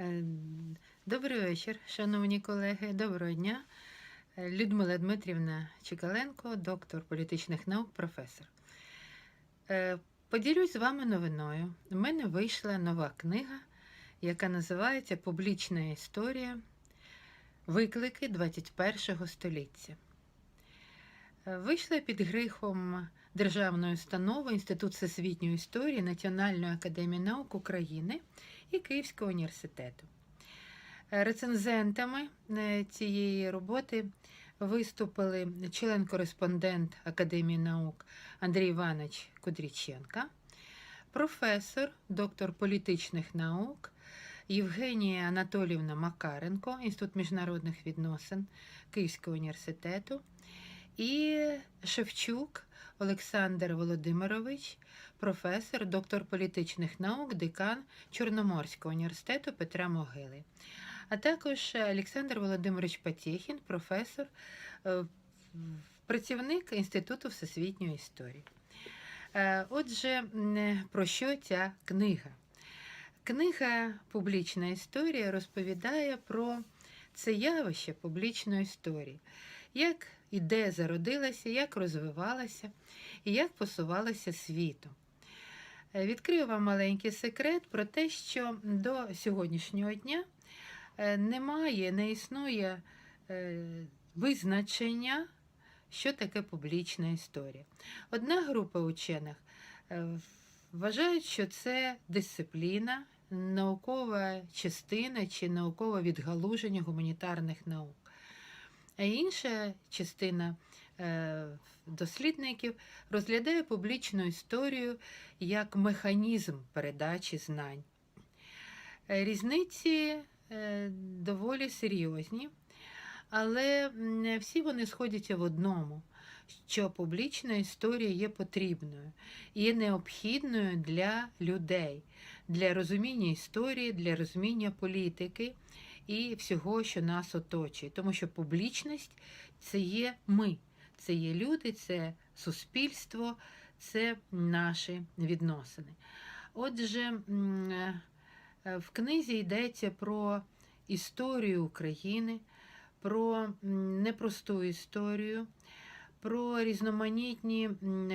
Е, Добрий вечір, шановні колеги. Доброго дня. Е, Людмила Дмитрівна Чекаленко, доктор політичних наук, професор. Е, Поділюсь з вами новиною. У мене вийшла нова книга, яка називається Публічна історія. Виклики 21 століття. Е, Вийшла під грифом Державної установи Інститут всесвітньої історії Національної академії наук України і Київського університету. Е, Рецензентами е, цієї роботи виступили член-кореспондент Академії наук Андрій Іванович Кудріченка, професор, доктор політичних наук Євгенія Анатоліївна Макаренко, Інститут міжнародних відносин Київського університету, і Шевчук Олександр Володимирович, професор, доктор політичних наук, декан Чорноморського університету Петра Могили, а також Олександр Володимирович Патєхін, професор, е, працівник Інституту всесвітньої історії. Е, Отже, про що ця книга? Книга Публічна історія розповідає про це явище публічної історії, як і де зародилася, як розвивалася і як посувалася світом. Е, Відкрию вам маленький секрет про те, що до сьогоднішнього дня е, немає, не існує е, визначення, що таке публічна історія. Одна група учених вважають, що це дисципліна, наукова частина чи наукове відгалуження гуманітарних наук. А інша частина е, дослідників розглядає публічну історію як механізм передачі знань. Е, Різниці е, доволі серйозні, але всі вони сходяться в одному, що публічна історія є потрібною і необхідною для людей, для розуміння історії, для розуміння політики і всього, що нас оточує. Тому що публічність це є ми, це є люди, це суспільство, це наші відносини. Отже, е, в книзі йдеться про історію України, про непросту історію, про різноманітні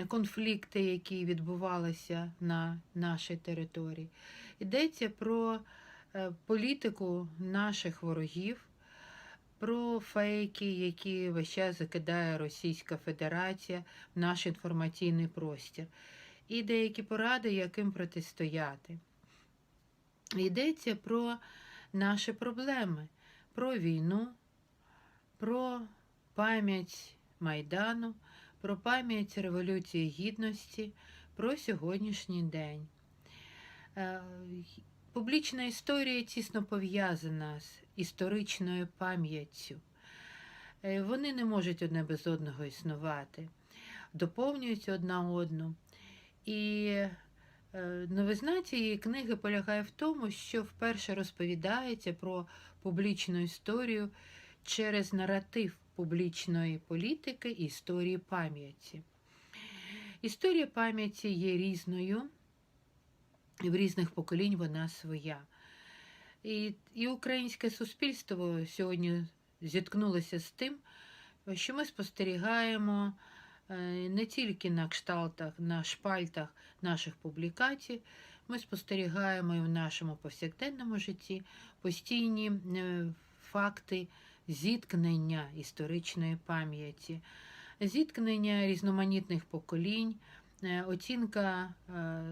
конфлікти, які відбувалися на нашій території. Йдеться про політику наших ворогів, про фейки, які весь час закидає Російська Федерація в наш інформаційний простір, і деякі поради, яким протистояти. Йдеться про наші проблеми, про війну, про пам'ять Майдану, про пам'ять Революції Гідності, про сьогоднішній день. Публічна історія тісно пов'язана з історичною пам'яттю. Е, Вони не можуть одне без одного існувати, доповнюють одна одну. І е, новизна цієї книги полягає в тому, що вперше розповідається про публічну історію через наратив публічної політики і історії пам'яті. Історія пам'яті є різною, в різних поколінь вона своя. І, і українське суспільство сьогодні зіткнулося з тим, що ми спостерігаємо е, не тільки на кшталтах, на шпальтах наших публікацій, ми спостерігаємо і в нашому повсякденному житті постійні е, факти зіткнення історичної пам'яті, зіткнення різноманітних поколінь, оцінка е,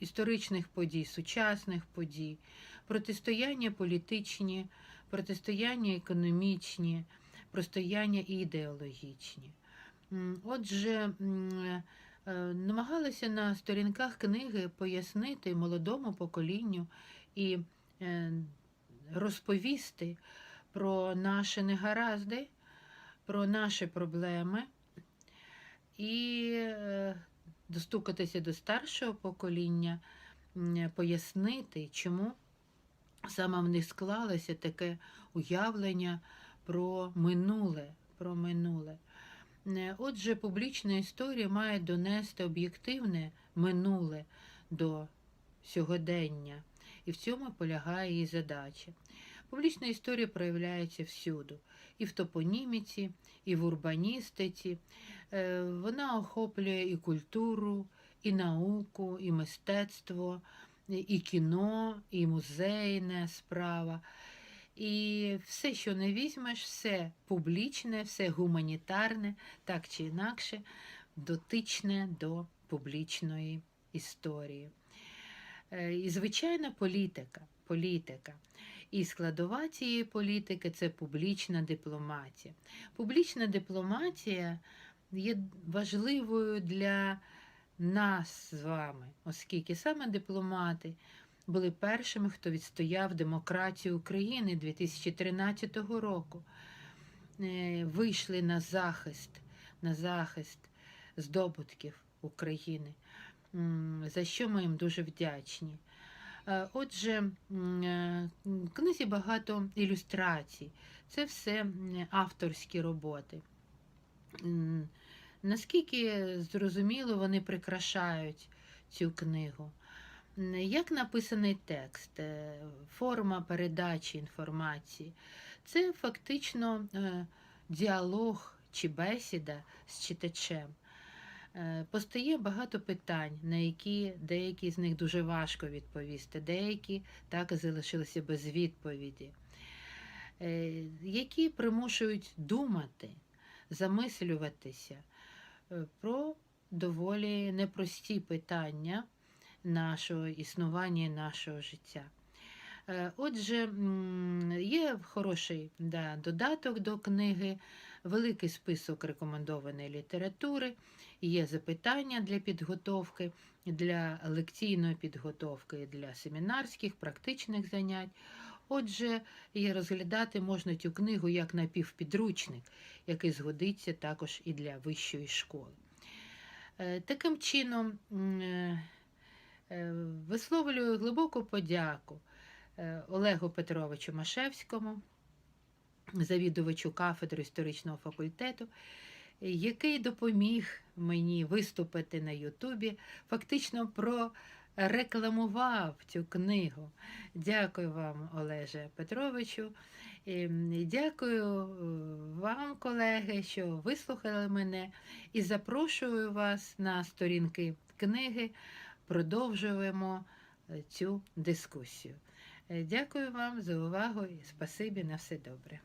історичних подій, сучасних подій, протистояння політичні, протистояння економічні, протистояння ідеологічні. Отже, е, на сторінках книги пояснити молодому поколінню і е, розповісти про наші негаразди, про наші проблеми і е, достукатися до старшого покоління, пояснити, чому саме в них склалося таке уявлення про минуле. Про минуле. Е, Отже, публічна історія має донести об'єктивне минуле до сьогодення, і в цьому полягає її задача. Публічна історія проявляється всюду, і в топоніміці, і в урбаністиці. Е, Вона охоплює і культуру, і науку, і мистецтво, і- кіно, і музейна справа. І все, що не візьмеш, все публічне, все гуманітарне, так чи інакше, дотичне до публічної історії. Е, І, звичайно, політика. політика. І складова цієї політики це публічна дипломатія. Публічна дипломатія є важливою для нас з вами, оскільки саме дипломати були першими, хто відстояв демократію України 2013 року. Е, Вийшли на захист, на захист здобутків України, за що ми їм дуже вдячні. Е, Отже, е, в книзі багато ілюстрацій. Це все авторські роботи. Наскільки зрозуміло, вони прикрашають цю книгу. Як написаний текст, е, форма передачі інформації, це фактично е, діалог чи бесіда з читачем. Е, Постає багато питань, на які деякі з них дуже важко відповісти, деякі так і залишилися без відповіді, е, які примушують думати, замислюватися е, про доволі непрості питання нашого існування нашого життя. Отже, є хороший да, додаток до книги, великий список рекомендованої літератури, є запитання для підготовки, для лекційної підготовки, для семінарських, практичних занять. Отже, і розглядати можна цю книгу як напівпідручник, який згодиться також і для вищої школи. Е, Таким чином, е, е, висловлюю глибоку подяку Олегу Петровичу Машевському, завідувачу кафедри історичного факультету, який допоміг мені виступити на Ютубі, фактично прорекламував цю книгу. Дякую вам, Олеже Петровичу. І, Дякую е, вам, колеги, що вислухали мене, і запрошую вас на сторінки книги. Продовжуємо е, цю дискусію. Е, Дякую вам за увагу і спасибі на все добре.